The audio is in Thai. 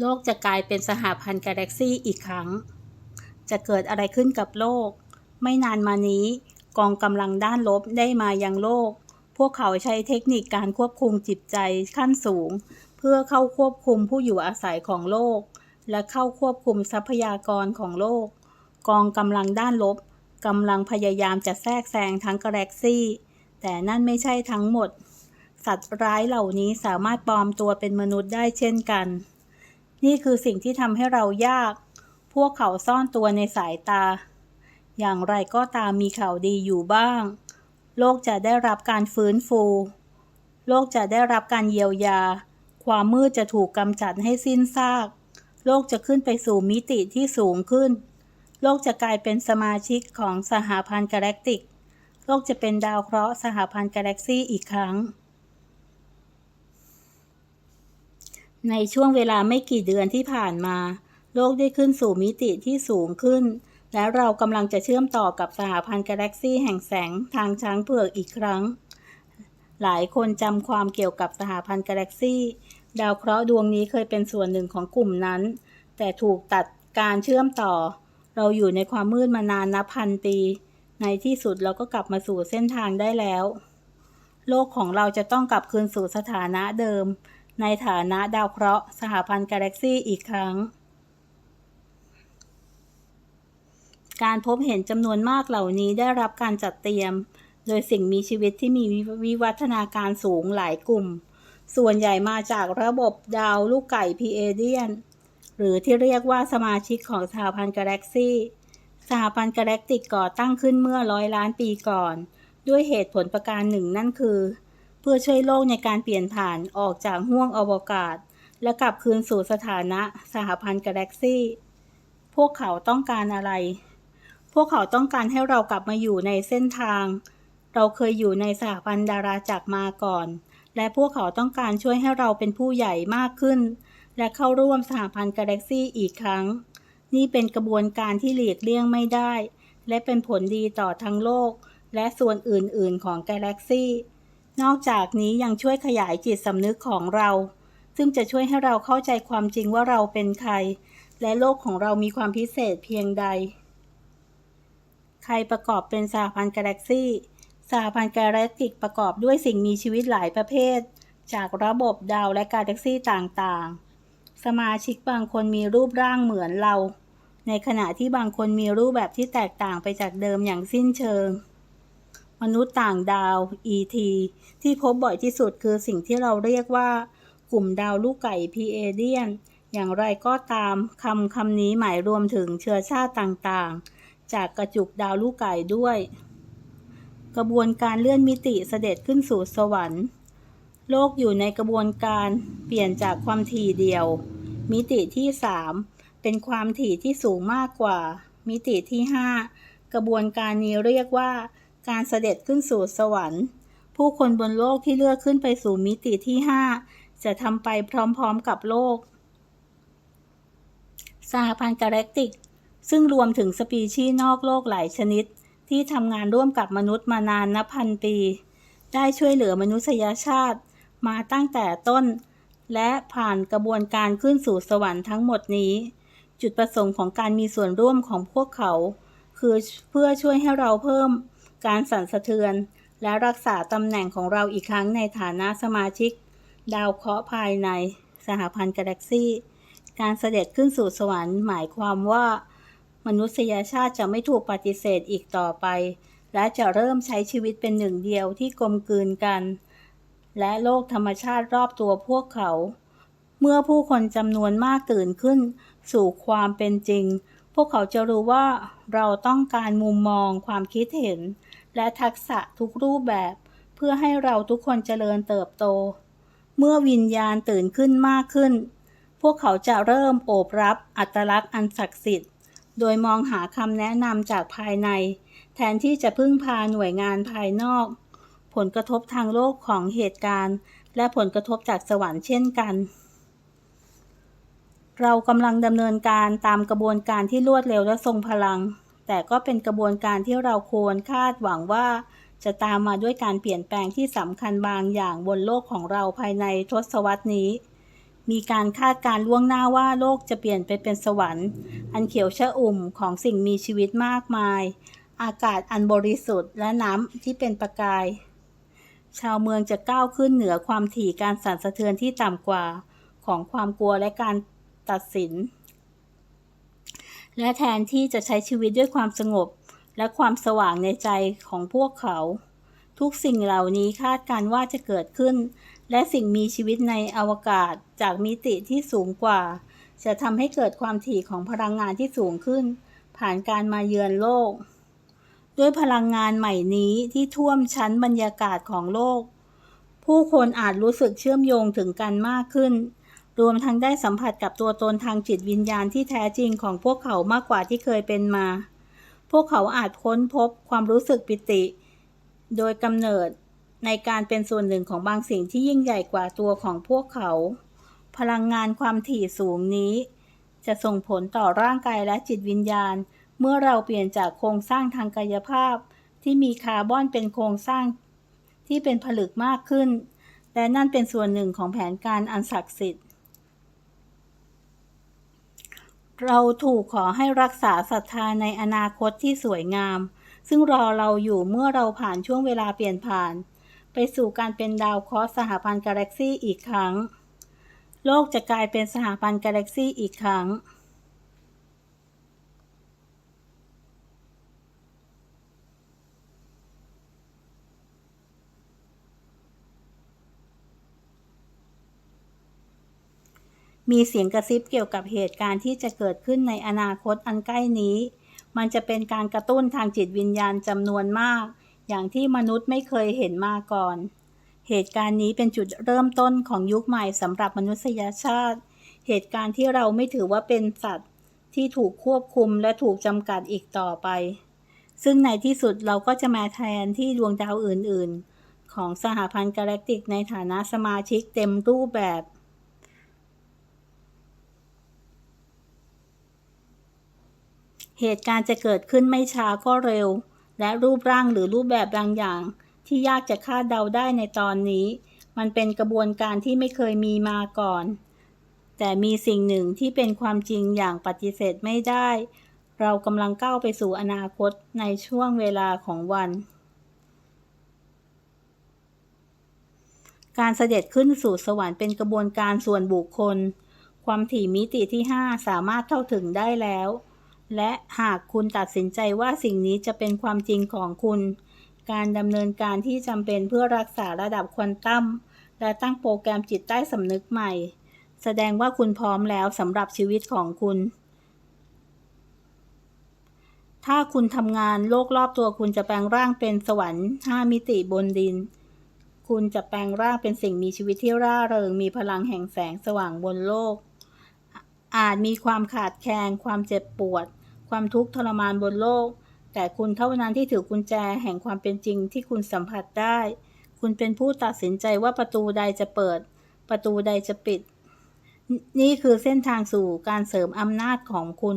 โลกจะกลายเป็นสหพันธ์กาแล็กซี่อีกครั้ง จะเกิดอะไรขึ้นกับโลก ไม่นานมานี้ กองกำลังด้านลบได้มายังโลก พวกเขาใช้เทคนิคการควบคุมจิตใจขั้นสูง เพื่อเข้าควบคุมผู้อยู่อาศัยของโลก และเข้าควบคุมทรัพยากรของโลก กองกำลังด้านลบกำลังพยายามจะแทรกแซงทั้งกาแล็กซี่ แต่นั่นไม่ใช่ทั้งหมด สัตว์ร้ายเหล่านี้สามารถปลอมตัวเป็นมนุษย์ได้เช่นกัน นี่คือสิ่งที่ทำให้เรายาก พวกเขาซ่อนตัวในสายตา อย่างไรก็ตามมีข่าวดีอยู่บ้าง โลกจะได้รับการฟื้นฟู โลกจะได้รับการเยียวยา ความมืดจะถูกกำจัดให้สิ้นซาก โลกจะขึ้นไปสู่มิติที่สูงขึ้น โลกจะกลายเป็นสมาชิกของสหพันธ์กาแล็กติก โลกจะเป็นดาวเคราะห์สหพันธ์กาแล็กซี่อีกครั้ง ในช่วงเวลาไม่กี่เดือนที่ผ่านมา โลกได้ขึ้นสู่มิติที่สูงขึ้น และเรากำลังจะเชื่อมต่อกับสหพันธ์กาแล็กซี่แห่งแสงทางช้างเผือกอีกครั้ง หลายคนจำความเกี่ยวกับสหพันธ์กาแล็กซี่ดาวเคราะห์ดวงนี้เคยเป็นส่วนหนึ่งของกลุ่มนั้น แต่ถูกตัดการเชื่อมต่อ เราอยู่ในความมืดมานานนับพันปี ในที่สุดเราก็กลับมาสู่เส้นทางได้แล้ว โลกของเราจะต้องกลับคืนสู่สถานะเดิม ในฐานะดาวเคราะห์สหพันธ์กาแล็กซี่อีกครั้ง การพบเห็นจำนวนมากเหล่านี้ได้รับการจัดเตรียม โดยสิ่งมีชีวิตที่มีวิวัฒนาการสูงหลายกลุ่ม ส่วนใหญ่มาจากระบบดาวลูกไก่พีเอเดียน หรือที่เรียกว่าสมาชิกของสหพันธ์กาแล็กซี่สหพันธ์กาแล็กติกก่อตั้งขึ้นเมื่อร้อยล้านปีก่อน ด้วยเหตุผลประการหนึ่งนั่นคือ เพื่อช่วยโลกในการเปลี่ยนผ่านออกจากห้วงอวกาศ และกลับคืนสู่สถานะสหพันธ์กาแล็กซี่ พวกเขาต้องการอะไร พวกเขาต้องการให้เรากลับมาอยู่ในเส้นทาง เราเคยอยู่ในสหพันธ์ดาราจักรมาก่อน และพวกเขาต้องการช่วยให้เราเป็นผู้ใหญ่มากขึ้น และเข้าร่วมสหพันธ์กาแล็กซี่อีกครั้ง นี่เป็นกระบวนการที่หลีกเลี่ยงไม่ได้ และเป็นผลดีต่อทั้งโลกและส่วนอื่น ๆ ของกาแล็กซี่ นอกจากนี้ยังช่วยขยายจิตสำนึกของเรา ซึ่งจะช่วยให้เราเข้าใจความจริงว่าเราเป็นใคร และโลกของเรามีความพิเศษเพียงใด ใครประกอบเป็นสหพันธ์กาแล็กซี่สหพันธ์กาแล็กติกประกอบด้วยสิ่งมีชีวิตหลายประเภท จากระบบดาวและกาแล็กซี่ต่างๆ สมาชิกบางคนมีรูปร่างเหมือนเรา ในขณะที่บางคนมีรูปแบบที่แตกต่างไปจากเดิมอย่างสิ้นเชิง มนุษย์ต่างดาว ET ที่พบบ่อยที่สุดคือสิ่งที่เราเรียกว่า กลุ่มดาวลูกไก่พีเอเดียน อย่างไรก็ตามคำคำนี้หมายรวมถึงเชื้อชาติต่างๆ จากกระจุกดาวลูกไก่ด้วย กระบวนการเลื่อนมิติเสด็จขึ้นสู่สวรรค์ โลกอยู่ในกระบวนการเปลี่ยนจากความถี่เดียว มิติที่ 3 เป็นความถี่ที่สูงมากกว่า มิติที่ 5 กระบวนการนี้เรียกว่า การเสด็จขึ้นสู่สวรรค์ ผู้คนบนโลกที่เลือกขึ้นไปสู่มิติที่ 5 จะทำไปพร้อมๆกับโลกสหพันธ์กาแล็กติก ซึ่งรวมถึงสปีชีส์นอกโลกหลายชนิด ที่ทำงานร่วมกับมนุษย์มานานนับพันปี ได้ช่วยเหลือมนุษยชาติ มาตั้งแต่ต้น และผ่านกระบวนการขึ้นสู่สวรรค์ทั้งหมดนี้ จุดประสงค์ของการมีส่วนร่วมของพวกเขา คือเพื่อช่วยให้เราเพิ่ม การสั่นสะเทือน และรักษาตำแหน่งของเราอีกครั้งในฐานะสมาชิก ดาวเคราะห์ภายในสหพันธ์กาแล็กซี่ การเสด็จขึ้นสู่สวรรค์หมายความว่า มนุษยชาติจะไม่ถูกปฏิเสธอีกต่อไป และจะเริ่มใช้ชีวิตเป็นหนึ่งเดียวที่กลมกลืนกัน และโลกธรรมชาติรอบตัวพวกเขา เมื่อผู้คนจำนวนมากตื่นขึ้น สู่ความเป็นจริง พวกเขาจะรู้ว่าเราต้องการมุมมองความคิดเห็น และทักษะทุกรูปแบบ เพื่อให้เราทุกคนเจริญเติบโต เมื่อวิญญาณตื่นขึ้นมากขึ้น พวกเขาจะเริ่มโอบรับอัตลักษณ์อันศักดิ์สิทธิ์ โดยมองหาคำแนะนำจากภายใน แทนที่จะพึ่งพาหน่วยงานภายนอก ผลกระทบทางโลกของเหตุการณ์ และผลกระทบจากสวรรค์เช่นกันเรากำลังดำเนินการตามกระบวนการที่รวดเร็วและทรงพลัง แต่ก็เป็นกระบวนการที่เราควรคาดหวังว่า จะตามมาด้วยการเปลี่ยนแปลงที่สำคัญบางอย่างบนโลกของเราภายในทศวรรษนี้ มีการคาดการ์ล่วงหน้าว่าโลกจะเปลี่ยนไปเป็นสวรรค์ อันเขียวชะอุ่มของสิ่งมีชีวิตมากมาย อากาศอันบริสุทธิ์และน้ำที่เป็นประกาย ชาวเมืองจะก้าวขึ้นเหนือความถี่การสั่นสะเทือนที่ต่ำกว่า ของความกลัวและการตัดสิน และแทนที่จะใช้ชีวิตด้วยความสงบ และความสว่างในใจของพวกเขา ทุกสิ่งเหล่านี้คาดการณ์ว่าจะเกิดขึ้น และสิ่งมีชีวิตในอวกาศจากมิติที่สูงกว่า จะทำให้เกิดความถี่ของพลังงานที่สูงขึ้น ผ่านการมาเยือนโลก ด้วยพลังงานใหม่นี้ที่ท่วมชั้นบรรยากาศของโลก ผู้คนอาจรู้สึกเชื่อมโยงถึงกันมากขึ้น รวมทั้งได้สัมผัสกับตัวตนทางจิตวิญญาณที่แท้จริงของพวกเขามากกว่าที่เคยเป็นมา พวกเขาอาจค้นพบความรู้สึกปิติ โดยกำเนิดในการเป็นส่วนหนึ่งของบางสิ่งที่ยิ่งใหญ่กว่าตัวของพวกเขา พลังงานความถี่สูงนี้ จะส่งผลต่อร่างกายและจิตวิญญาณ เมื่อเราเปลี่ยนจากโครงสร้างทางกายภาพ ที่มีคาร์บอนเป็นโครงสร้างที่เป็นผลึกมากขึ้น และนั่นเป็นส่วนหนึ่งของแผนการอันศักดิ์สิทธิ์ เราถูกขอให้รักษาศรัทธาในอนาคตที่สวยงาม ซึ่งรอเราอยู่เมื่อเราผ่านช่วงเวลาเปลี่ยนผ่าน ไปสู่การเป็นดาวเคราะห์สหพันธ์กาแล็กซี่อีกครั้ง โลกจะกลายเป็นสหพันธ์กาแล็กซี่อีกครั้ง มีเสียงกระซิบเกี่ยวกับเหตุการณ์ที่จะเกิดขึ้นในอนาคตอันใกล้นี้ มันจะเป็นการกระตุ้นทางจิตวิญญาณจำนวนมาก อย่างที่มนุษย์ไม่เคยเห็นมาก่อน เหตุการณ์นี้เป็นจุดเริ่มต้นของยุคใหม่สำหรับมนุษยชาติ เหตุการณ์ที่เราไม่ถือว่าเป็นสัตว์ ที่ถูกควบคุมและถูกจำกัดอีกต่อไป ซึ่งในที่สุดเราก็จะมาแทนที่ดวงดาวอื่น ๆ ของสหพันธ์กาแล็กติกในฐานะสมาชิกเต็มรูปแบบ เหตุการณ์จะเกิดขึ้นไม่ช้าก็เร็ว และรูปร่างหรือรูปแบบบางอย่าง ที่ยากจะคาดเดาได้ในตอนนี้ มันเป็นกระบวนการที่ไม่เคยมีมาก่อน แต่มีสิ่งหนึ่งที่เป็นความจริงอย่างปฏิเสธไม่ได้ เรากำลังก้าวไปสู่อนาคตในช่วงเวลาของวัน การเสด็จขึ้นสู่สวรรค์เป็นกระบวนการส่วนบุคคล ความถี่มิติที่ 5 สามารถเข้าถึงได้แล้ว และหากคุณตัดสินใจว่าสิ่งนี้จะเป็นความจริงของคุณ การดำเนินการที่จำเป็นเพื่อรักษาระดับควอนตัมและตั้งโปรแกรมจิตใต้สำนึกใหม่ แสดงว่าคุณพร้อมแล้วสำหรับชีวิตของคุณ ถ้าคุณทำงานโลกรอบตัวคุณจะแปลงร่างเป็นสวรรค์ 5 มิติบนดิน คุณจะแปลงร่างเป็นสิ่งมีชีวิตที่ร่าเริง มีพลังแห่งแสงสว่างบนโลก อาจมีความขาดแคลนความเจ็บปวด ความทุกข์ทรมานบนโลก แต่คุณเท่านั้นที่ถือกุญแจแห่งความเป็นจริงที่คุณสัมผัสได้ คุณเป็นผู้ตัดสินใจว่าประตูใดจะเปิด ประตูใดจะปิด นี่คือเส้นทางสู่การเสริมอำนาจของคุณ